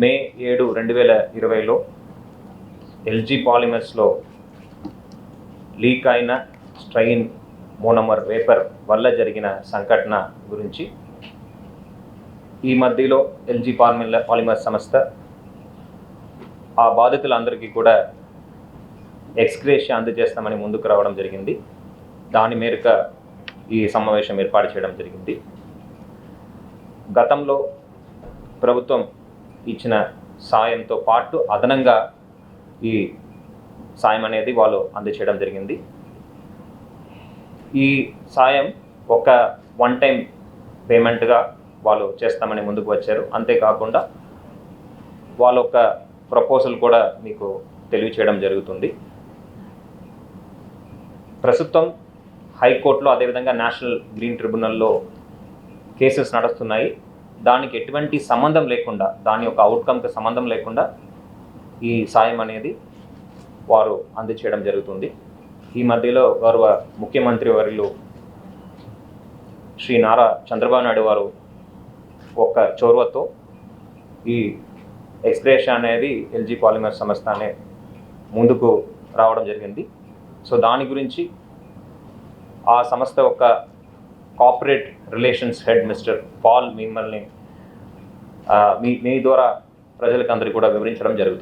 మే ఏడు రెండు వేల ఇరవైలో ఎల్జీ పాలిమర్స్లో లీక్ అయిన స్ట్రైన్ మోనమర్ వేపర్ వల్ల జరిగిన సంఘటన గురించి ఈ మధ్యలో ఎల్జీ పాలిమర్ పాలిమర్ సంస్థ ఆ బాధితులందరికీ కూడా ఎక్స్క్రేషన్ అందజేస్తామని ముందుకు రావడం జరిగింది. దాని మేరకు ఈ సమావేశం ఏర్పాటు చేయడం జరిగింది. గతంలో ప్రభుత్వం ఇచ్చిన సాయంతో పాటు అదనంగా ఈ సాయం అనేది వాళ్ళు అందచేయడం జరిగింది. ఈ సాయం ఒక వన్ టైం పేమెంట్గా వాళ్ళు చేస్తామని ముందుకు వచ్చారు. అంతేకాకుండా వాళ్ళ ఒక ప్రపోజల్ కూడా మీకు తెలియచేయడం జరుగుతుంది. ప్రస్తుతం హైకోర్టులో అదేవిధంగా నేషనల్ గ్రీన్ ట్రిబ్యునల్లో కేసెస్ నడుస్తున్నాయి. దానికి ఎటువంటి సంబంధం లేకుండా దాని యొక్క అవుట్కమ్కి సంబంధం లేకుండా ఈ సాయం అనేది వారు అందచేయడం జరుగుతుంది. ఈ మధ్యలో గౌరవ ముఖ్యమంత్రి వారిలో శ్రీ నారా చంద్రబాబు నాయుడు వారు ఒక చొరవతో ఈ ఎక్స్ప్రెషన్ అనేది ఎల్జీ పాలిమర్ సంస్థ అనే ముందుకు రావడం జరిగింది. సో దాని గురించి ఆ సంస్థ యొక్క corporate relations head mister Paul మిమ్మల్ని మీ మీ ద్వారా ప్రజలకు అందరికీ కూడా వివరించడం జరుగుతుంది.